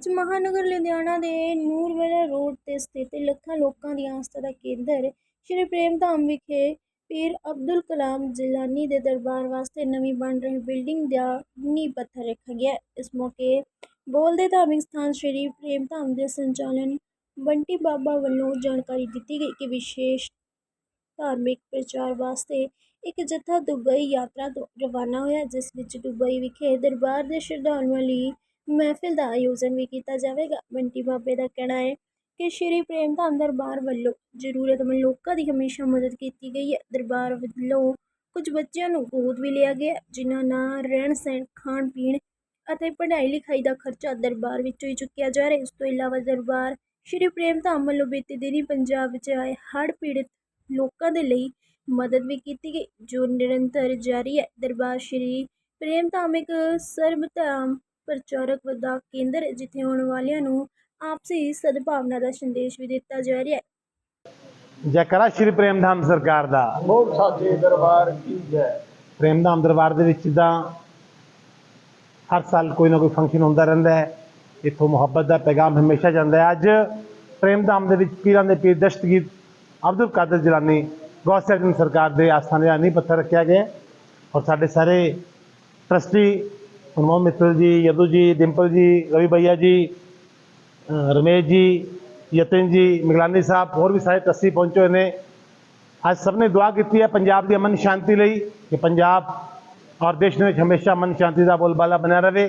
ਅੱਜ ਮਹਾਨਗਰ ਲੁਧਿਆਣਾ ਦੇ ਨੂਰਵੇਲਾ ਰੋਡ ਤੇ ਸਥਿਤ ਲੱਖਾਂ ਲੋਕਾਂ ਦੀ ਆਸਥਾ ਦਾ ਕੇਂਦਰ, ਸ਼੍ਰੀ ਪ੍ਰੇਮ ਧਾਮ ਵਿਖੇ ਪੀਰ ਅਬਦੁਲ ਕਲਾਮ ਜਿਲਾਨੀ ਦੇ ਦਰਬਾਰ ਵਾਸਤੇ ਨਵੀਂ ਬਣ ਰਹੀ ਬਿਲਡਿੰਗ ਦਾ ਨੀਂਹ ਪੱਥਰ ਰੱਖਿਆ ਗਿਆ। ਇਸ ਮੌਕੇ ਬੋਲਦੇ ਧਾਰਮਿਕ ਸਥਾਨ ਸ਼੍ਰੀ ਪ੍ਰੇਮ ਧਾਮ ਦੇ ਸੰਚਾਲਨ ਬੰਟੀ ਬਾਬਾ ਵੱਲੋਂ ਜਾਣਕਾਰੀ ਦਿੱਤੀ ਗਈ ਕਿ ਵਿਸ਼ੇਸ਼ ਧਾਰਮਿਕ ਪ੍ਰਚਾਰ ਵਾਸਤੇ ਇੱਕ ਜਥਾ ਦੁਬਈ ਯਾਤਰਾ ਤੋਂ ਰਵਾਨਾ ਹੋਇਆ, ਜਿਸ ਵਿੱਚ ਦੁਬਈ ਵਿਖੇ ਦਰਬਾਰ ਦੇ ਸ਼ਰਧਾਲੂਆਂ ਲਈ ਮਹਿਫਿਲ ਦਾ ਆਯੋਜਨ ਵੀ ਕੀਤਾ ਜਾਵੇਗਾ। ਬੰਟੀ ਬਾਬੇ ਦਾ ਕਹਿਣਾ ਹੈ ਕਿ ਸ਼੍ਰੀ ਪ੍ਰੇਮ ਧਾਮ ਦਰਬਾਰ ਵੱਲੋਂ ਜ਼ਰੂਰਤਮੰਦ ਲੋਕਾਂ ਦੀ ਹਮੇਸ਼ਾ ਮਦਦ ਕੀਤੀ ਗਈ ਹੈ। ਦਰਬਾਰ ਵੱਲੋਂ ਕੁਝ ਬੱਚਿਆਂ ਨੂੰ ਗੋਦ ਵੀ ਲਿਆ ਗਿਆ ਜਿਨ੍ਹਾਂ ਨਾਲ ਰਹਿਣ ਸਹਿਣ, ਖਾਣ ਪੀਣ ਅਤੇ ਪੜ੍ਹਾਈ ਲਿਖਾਈ ਦਾ ਖਰਚਾ ਦਰਬਾਰ ਵਿੱਚੋਂ ਹੀ ਚੁੱਕਿਆ ਜਾ ਰਿਹਾ ਇਸ ਤੋਂ ਇਲਾਵਾ ਦਰਬਾਰ ਸ਼੍ਰੀ ਪ੍ਰੇਮ ਧਾਮ ਵੱਲੋਂ ਬੀਤੇ ਦਿਨੀ ਪੰਜਾਬ ਵਿੱਚ ਆਏ ਹੜ੍ਹ ਪੀੜਤ ਲੋਕਾਂ ਦੇ ਲਈ ਮਦਦ ਵੀ ਕੀਤੀ ਗਈ, ਜੋ ਨਿਰੰਤਰ ਜਾਰੀ ਹੈ। ਦਰਬਾਰ ਸ਼੍ਰੀ ਪ੍ਰੇਮ ਧਾਮ ਇੱਕ ਸਰਬ ਧਾਮ ਪ੍ਰਚਾਰਕ ਦਾ ਕੇਂਦਰ ਹੈ ਜਿੱਥੇ ਆਉਣ ਵਾਲਿਆਂ ਨੂੰ ਆਪਸੀ ਸਦਭਾਵਨਾ ਦਾ ਸੰਦੇਸ਼ ਵੀ ਦਿੱਤਾ ਜਾ ਰਿਹਾ ਹੈ। ਜੈਕਾਰਾ ਸ਼੍ਰੀ ਪ੍ਰੇਮਧਾਮ ਸਰਕਾਰ ਦਾ। ਬਹੁਤ ਸਾਚੇ ਦਰਬਾਰ ਕੀ ਜੈ? ਪ੍ਰੇਮਧਾਮ ਦਰਬਾਰ ਦੇ ਵਿੱਚ ਤਾਂ ਹਰ ਸਾਲ ਕੋਈ ਨਾ ਕੋਈ ਫੰਕਸ਼ਨ ਹੁੰਦਾ ਰਹਿੰਦਾ ਹੈ। ਇੱਥੋਂ ਮੁਹੱਬਤ ਦਾ ਪੈਗਾਮ ਹਮੇਸ਼ਾ ਜਾਂਦਾ ਹੈ। ਅੱਜ ਪ੍ਰੇਮਧਾਮ ਦੇ ਵਿੱਚ ਪੀਰਾਂ ਦੇ ਪੀਰ ਦਸ਼ਤਗੀਰ ਅਬਦੁਲ ਕਾਦਰ ਜਲਾਨੀ ਗੌਸੈਕਨ ਸਰਕਾਰ ਦੇ ਆਸਥਾਨ ਦਾ ਨੀਂਹ ਪੱਥਰ ਰੱਖਿਆ ਗਿਆ ਔਰ ਸਾਡੇ ਸਾਰੇ ਟਰਸਟੀ ਹਨੂਮਾਨ ਮਿੱਤਲ ਜੀ ਯਦੂ ਜੀ ਡਿੰਪਲ ਜੀ ਰਵੀ ਭਈਆ ਜੀ ਅ, ਰਮੇਸ਼ ਜੀ ਯਤਨ ਜੀ ਮਿਗਲਾਨੀ ਸਾਹਿਬ ਹੋਰ ਵੀ ਸਾਰੇ ਟਰਸਟੀ ਪਹੁੰਚੇ ਹੋਏ ਨੇ ਅੱਜ ਸਭ ਨੇ ਦੁਆ ਕੀਤੀ ਹੈ ਪੰਜਾਬ ਦੀ ਅਮਨ ਸ਼ਾਂਤੀ ਲਈ ਕਿ ਪੰਜਾਬ ਔਰ ਦੇਸ਼ ਦੇ ਵਿੱਚ ਹਮੇਸ਼ਾ ਅਮਨ ਸ਼ਾਂਤੀ ਦਾ ਬੋਲਬਾਲਾ ਬਣਿਆ ਰਹੇ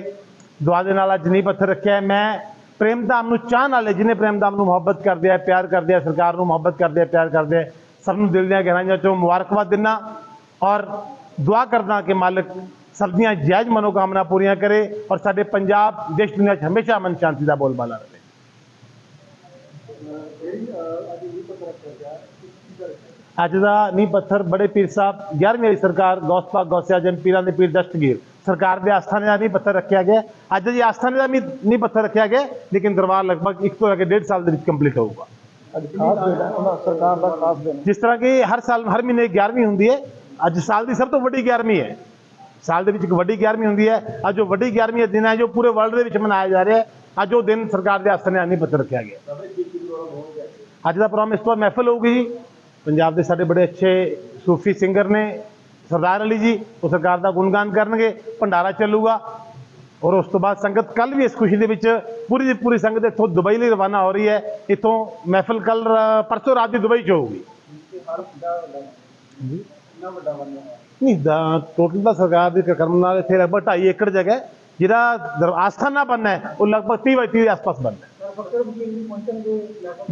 ਦੁਆ ਦੇ ਨਾਲ ਅੱਜ ਨੀਂਹ ਪੱਥਰ ਰੱਖਿਆ ਹੈ ਮੈਂ ਪ੍ਰੇਮਧਾਮ ਨੂੰ ਚਾਹਣ ਵਾਲੇ ਜਿਹਨੇ ਪ੍ਰੇਮਧਾਮ ਨੂੰ ਮੁਹੱਬਤ ਕਰਦੇ ਆ ਪਿਆਰ ਕਰਦੇ ਆ ਸਰਕਾਰ ਨੂੰ ਮੁਹੱਬਤ ਕਰਦੇ ਆ ਪਿਆਰ ਕਰਦੇ ਆ ਸਭ ਨੂੰ ਦਿਲ ਦੀਆਂ ਗਹਿਰਾਈਆਂ ਚੋਂ ਮੁਬਾਰਕਬਾਦ ਦਿੰਦਾ ਔਰ ਦੁਆ ਕਰਦਾ ਕਿ ਮਾਲਕ ਸਭ ਦੀਆਂ ਜਾਇਜ਼ ਮਨੋਕਾਮਨਾ ਪੂਰੀਆਂ ਕਰੇ ਔਰ ਸਾਡੇ ਪੰਜਾਬ, ਦੇਸ਼, ਦੁਨੀਆ 'ਚ ਹਮੇਸ਼ਾ ਅਮਨ ਸ਼ਾਂਤੀ ਦਾ ਬੋਲਬਾਲਾ ਰਹੇ। ਅੱਜ ਦਾ ਨੀਂਹ ਪੱਥਰ ਬੜੇ ਪੀਰ ਸਾਹਿਬ 11ਵੀਂ ਵਾਲੀ ਸਰਕਾਰ ਗੌਸ ਪਾਕ ਗੌਸਿਆ ਜਨ ਪੀਰਾਂ ਦੇ ਪੀਰ ਦਸਤਗੀਰ। ਸਰਕਾਰ ਦੇ ਆਸਥਾਨ ਦਾ ਨੀਂਹ ਪੱਥਰ ਰੱਖਿਆ ਗਿਆ। ਅੱਜ ਦੀ ਆਸਥਾਨੇ ਦਾ ਵੀ ਨੀਂਹ ਪੱਥਰ ਰੱਖਿਆ ਗਿਆ, ਲੇਕਿਨ ਦਰਬਾਰ ਲਗਭਗ 1 ਤੋਂ ਲੈ ਕੇ 1.5 ਸਾਲ ਦੇ ਵਿੱਚ ਕੰਪਲੀਟ ਹੋਊਗਾ। ਸਰਕਾਰ ਦਾ ਖਾਸ ਦਿਨ ਜਿਸ ਤਰ੍ਹਾਂ ਕਿ ਹਰ ਸਾਲ, ਹਰ ਮਹੀਨੇ 11ਵੀਂ ਹੁੰਦੀ ਹੈ। ਅੱਜ ਸਾਲ ਦੀ ਸਭ ਤੋਂ ਵੱਡੀ 11ਵੀਂ ਹੈ। ਸਾਲ ਦੇ ਵਿੱਚ ਇੱਕ ਵੱਡੀ 11ਵੀਂ ਹੁੰਦੀ ਹੈ। ਅੱਜ ਉਹ ਵੱਡੀ 11ਵੀਂ ਦਿਨ ਹੈ ਜੋ ਪੂਰੇ ਵਰਲਡ ਦੇ ਵਿੱਚ ਮਨਾਇਆ ਜਾ ਰਿਹਾ ਹੈ। ਅੱਜ ਉਹ ਦਿਨ ਸਰਕਾਰ ਦੇ ਆਸਥਾਨ ਦਾ ਨੀਂਹ ਪੱਥਰ ਰੱਖਿਆ ਗਿਆ। ਅੱਜ ਦਾ ਪ੍ਰੋਗਰਾਮ ਇਸ ਤੋਂ ਬਾਅਦ ਮਹਿਫਲ ਹੋਊਗੀ ਜੀ। ਪੰਜਾਬ ਦੇ ਸਾਡੇ ਬੜੇ ਅੱਛੇ ਸੂਫੀ ਸਿੰਗਰ ਨੇ ਸਰਦਾਰ ਅਲੀ ਜੀ ਉਹ ਸਰਕਾਰ ਦਾ ਗੁਣਗਾਨ ਕਰਨਗੇ ਭੰਡਾਰਾ ਚੱਲੂਗਾ। ਔਰ ਉਸ ਤੋਂ ਬਾਅਦ ਸੰਗਤ ਕੱਲ ਵੀ ਇਸ ਖੁਸ਼ੀ ਦੇ ਵਿੱਚ ਪੂਰੀ ਦੀ ਪੂਰੀ ਸੰਗਤ ਇੱਥੋਂ ਦੁਬਈ ਲਈ ਰਵਾਨਾ ਹੋ ਰਹੀ ਹੈ। ਇੱਥੋਂ ਮਹਿਫਲ ਕੱਲ ਪਰਸੋਂ ਰਾਤ ਦੀ ਦੁਬਈ 'ਚ ਹੋਊਗੀ। ਕਿੰਨਾ ਵੱਡਾ ਟੋਟਲ ਤਾਂ ਸਰਕਾਰ ਦੇ ਕਰਮ ਨਾਲ ਇੱਥੇ ਲਗਭਗ 2.5 ਏਕੜ ਜਗ੍ਹਾ ਜਿਹੜਾ ਆਸਥਾਨਾ ਬਣਨਾ ਹੈ ਉਹ ਲਗਭਗ 30 ਬਾਈ 30 ਦੇ ਆਸ-ਪਾਸ ਬਣਨਾ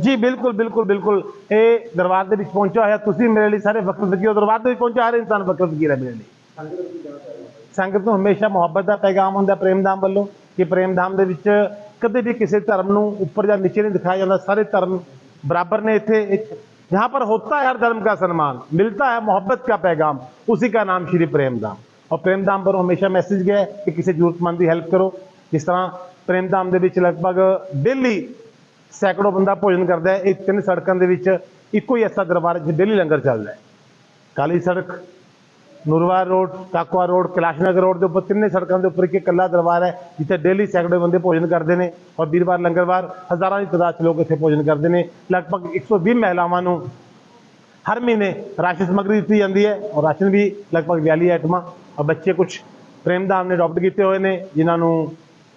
ਜੀ ਬਿਲਕੁਲ ਬਿਲਕੁਲ ਬਿਲਕੁਲ। ਇਹ ਦਰਬਾਰ ਦੇ ਵਿੱਚ ਪਹੁੰਚਿਆ ਹੋਇਆ ਤੁਸੀਂ ਮੇਰੇ ਲਈ ਸਾਰੇ ਵਕਤ ਵਕੀਰ ਦਰਬਾਰ ਦੇ ਵਿੱਚ ਪਹੁੰਚਿਆ ਹਰ ਇਨਸਾਨ ਵਕਤ ਵਕੀਰ ਹੈ ਮੇਰੇ ਲਈ। ਸੰਗਤ ਨੂੰ ਹਮੇਸ਼ਾ ਮੁਹੱਬਤ ਦਾ ਪੈਗਾਮ ਹੁੰਦਾ ਪ੍ਰੇਮ ਧਾਮ ਵੱਲੋਂ ਕਿ ਪ੍ਰੇਮ ਧਾਮ ਦੇ ਵਿੱਚ ਕਦੇ ਵੀ ਕਿਸੇ ਧਰਮ ਨੂੰ ਉੱਪਰ ਜਾਂ ਨੀਚੇ ਨਹੀਂ ਦਿਖਾਇਆ ਜਾਂਦਾ ਸਾਰੇ ਧਰਮ ਬਰਾਬਰ ਨੇ ਇੱਥੇ जहाँ पर होता है हर धर्म का सम्मान मिलता है मोहब्बत का पैगाम उसी का नाम श्री प्रेमधाम और प्रेमधाम पर हमेशा मैसेज गया है कि किसी जरूरतमंद की हेल्प करो जिस तरह प्रेमधाम ਦੇ ਵਿੱਚ ਲਗਭਗ ਡੇਲੀ ਸੈਂਕੜੋ ਬੰਦਾ ਭੋਜਨ ਕਰਦਾ ਹੈ ਇਹ ਤਿੰਨ ਸੜਕਾਂ ਦੇ ਵਿੱਚ ਇੱਕੋ ਹੀ ਐਸਾ ਦਰਬਾਰ ਹੈ ਜਿੱਥੇ ਡੇਲੀ ਲੰਗਰ ਚੱਲਦਾ ਹੈ ਕਾਲੀ ਸੜਕ Nurwar road Kakwa road, Kailashnagar road ਦੇ ਉੱਪਰ ਤਿੰਨੇ ਸੜਕਾਂ ਦੇ ਉੱਪਰ ਇੱਕ ਇਕੱਲਾ ਦਰਬਾਰ ਹੈ, ਜਿੱਥੇ ਡੇਲੀ ਸੈਂਕੜੇ ਬੰਦੇ ਭੋਜਨ ਕਰਦੇ ਨੇ ਔਰ ਵੀਰਵਾਰ, ਲੰਗਰਵਾਰ ਹਜ਼ਾਰਾਂ ਦੀ ਤਾਦਾਦ 'ਚ ਲੋਕ ਇੱਥੇ ਭੋਜਨ ਕਰਦੇ ਨੇ। ਲਗਭਗ 120 ਮਹਿਲਾਵਾਂ ਨੂੰ ਹਰ ਮਹੀਨੇ ਰਾਸ਼ਨ ਸਮੱਗਰੀ ਦਿੱਤੀ ਜਾਂਦੀ ਹੈ ਔਰ ਰਾਸ਼ਨ ਵੀ ਲਗਭਗ 42 ਆਈਟਮਾਂ। ਔਰ ਬੱਚੇ ਕੁਝ ਪ੍ਰੇਮਦਾਨ ਨੇ ਅਡਾਪਟ ਕੀਤੇ ਹੋਏ ਨੇ, ਜਿਨ੍ਹਾਂ ਨੂੰ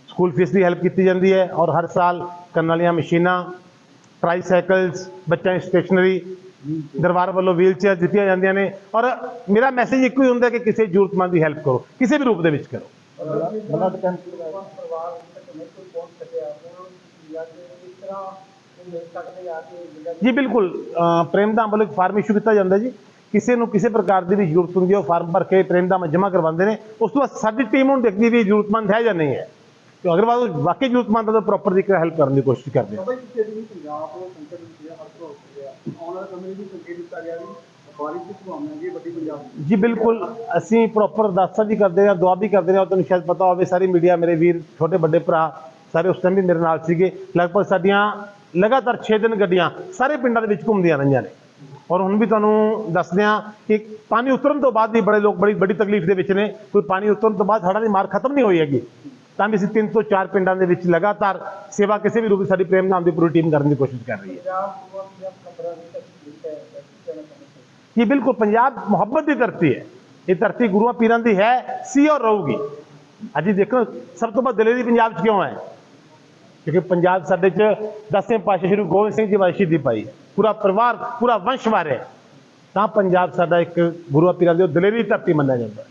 ਸਕੂਲ ਫੀਸ ਦੀ ਹੈਲਪ ਕੀਤੀ ਜਾਂਦੀ ਹੈ ਔਰ ਹਰ ਸਾਲ ਕਰਨ ਵਾਲੀਆਂ ਮਸ਼ੀਨਾਂ ਟ੍ਰਾਈਸਾਈਕਲਸ ਬੱਚਿਆਂ ਦੀ ਸਟੇਸ਼ਨਰੀ ਦਰਬਾਰ ਵੱਲੋਂ ਵੀਲ ਚੇਅਰ ਦਿੱਤੀਆਂ ਜਾਂਦੀਆਂ ਨੇ। ਔਰ ਮੇਰਾ ਮੈਸੇਜ ਇੱਕੋ ਹੀ ਹੁੰਦਾ ਕਿ ਕਿਸੇ ਜ਼ਰੂਰਤਮੰਦ ਦੀ ਹੈਲਪ ਕਰੋ। ਕਿਸੇ ਵੀ ਰੂਪ ਦੇ ਵਿੱਚ ਕਰੋ। ਬਲੱਡ ਕੈਂਪ ਜੀ ਬਿਲਕੁਲ। ਅਹ ਪ੍ਰੇਮਦਾਮ ਵੱਲੋਂ ਇੱਕ ਫਾਰਮ ਇਸ਼ੂ ਕੀਤਾ ਜਾਂਦਾ ਜੀ। ਕਿਸੇ ਨੂੰ ਕਿਸੇ ਪ੍ਰਕਾਰ ਦੀ ਵੀ ਜ਼ਰੂਰਤ ਹੁੰਦੀ ਹੈ ਉਹ ਫਾਰਮ ਭਰ ਕੇ ਪ੍ਰੇਮਦਾਮ ਜਮ੍ਹਾਂ ਕਰਵਾਉਂਦੇ ਨੇ। ਉਸ ਤੋਂ ਬਾਅਦ ਸਾਡੀ ਟੀਮ ਨੂੰ ਦੇਖਦੀ ਵੀ ਜ਼ਰੂਰਤਮੰਦ ਹੈ ਜਾਂ ਨਹੀਂ ਹੈ। ਤੇ ਅਗਰ ਬਾਅਦ ਵਾਕਈ ਜ਼ਰੂਰਤਮੰਦ ਤਾਂ ਪ੍ਰੋਪਰ ਦੀ ਹੈਲਪ ਕਰਨ ਦੀ ਕੋਸ਼ਿਸ਼ ਕਰਦੇ ਹਾਂ। ਬਾਬਾ ਜੀ ਪਿਛਲੇ ਦਿਨੀ ਪੰਜਾਬ ਸੰਕਟ ਵਿੱਚ ਹੈ ਹਰ ਤੋਂ ਗਿਆ ਆਉਣ ਵਾਲੇ ਸਮੇਂ ਵਿੱਚ ਸੰਕੇਤ ਦਿੱਤਾ ਗਿਆ ਵੀ ਬਾਰਿਸ਼ ਦੀ ਸੰਭਾਵਨਾ ਹੈ ਵੱਡੀ ਪੰਜਾਬ ਦੀ ਜੀ ਬਿਲਕੁਲ ਅਸੀਂ ਪ੍ਰੋਪਰ ਅਰਦਾਸਾਂ ਵੀ ਕਰਦੇ ਹਾਂ ਦੁਆ ਵੀ ਕਰਦੇ ਹਾਂ। ਤੁਹਾਨੂੰ ਸ਼ਾਇਦ ਪਤਾ ਹੋਵੇ ਸਾਰੀ ਮੀਡੀਆ ਮੇਰੇ ਵੀਰ ਛੋਟੇ ਵੱਡੇ ਭਰਾ ਸਾਰੇ ਉਸ ਟਾਈਮ ਵੀ ਮੇਰੇ ਨਾਲ ਸੀਗੇ। ਲਗਭਗ ਸਾਡੀਆਂ ਲਗਾਤਾਰ 6 ਦਿਨ ਗੱਡੀਆਂ ਸਾਰੇ ਪਿੰਡਾਂ ਦੇ ਵਿੱਚ ਘੁੰਮਦੀਆਂ ਰਹੀਆਂ ਨੇ। ਔਰ ਹੁਣ ਵੀ ਤੁਹਾਨੂੰ ਦੱਸਦੇ ਹਾਂ ਕਿ ਪਾਣੀ ਉਤਰਨ ਤੋਂ ਬਾਅਦ ਵੀ ਬੜੇ ਲੋਕ ਬੜੀ ਵੱਡੀ ਤਕਲੀਫ ਦੇ ਵਿੱਚ ਨੇ। ਕੋਈ ਪਾਣੀ ਉਤਰਨ ਤੋਂ ਬਾਅਦ ਹੜ੍ਹਾਂ ਦੀ ਮਾਰ ਖਤਮ ਨਹੀਂ ਹੋਈ ਹੈਗੀ। ਤਾਂ ਵੀ ਅਸੀਂ 3 ਤੋਂ 4 ਪਿੰਡਾਂ ਦੇ ਵਿੱਚ ਲਗਾਤਾਰ ਸੇਵਾ ਕਿਸੇ ਵੀ ਰੂਪ ਵਿੱਚ ਸਾਡੀ ਪ੍ਰੇਮ ਨਾਮ ਦੀ ਪੂਰੀ ਟੀਮ ਕਰਨ ਦੀ ਕੋਸ਼ਿਸ਼ ਕਰ ਰਹੀ ਹੈ। ਜੀ ਬਿਲਕੁਲ ਪੰਜਾਬ ਮੁਹੱਬਤ ਦੀ ਧਰਤੀ ਹੈ। ਇਹ ਧਰਤੀ ਗੁਰੂਆਂ ਪੀਰਾਂ ਦੀ ਹੈ, ਸੀ ਔਰ ਰਹੂਗੀ। ਅੱਜ ਦੇਖੋ, ਸਭ ਤੋਂ ਵੱਧ ਦਲੇਰੀ ਪੰਜਾਬ 'ਚ ਕਿਉਂ ਹੈ? ਕਿਉਂਕਿ ਪੰਜਾਬ ਸਾਡੇ 'ਚ ਦਸਵੇਂ ਪਾਤਸ਼ਾਹ ਸ਼੍ਰੀ ਗੋਬਿੰਦ ਸਿੰਘ ਜੀ ਵਾਸ਼ੀ ਦੀ ਪਾਈ। ਪੂਰਾ ਪਰਿਵਾਰ, ਪੂਰਾ ਵੰਸ਼ ਵਾਰਿਆ ਤਾਂ ਪੰਜਾਬ ਸਾਡਾ ਇੱਕ ਗੁਰੂਆਂ ਪੀਰਾਂ ਦੀ ਦਲੇਰੀ ਧਰਤੀ ਮੰਨਿਆ ਜਾਂਦਾ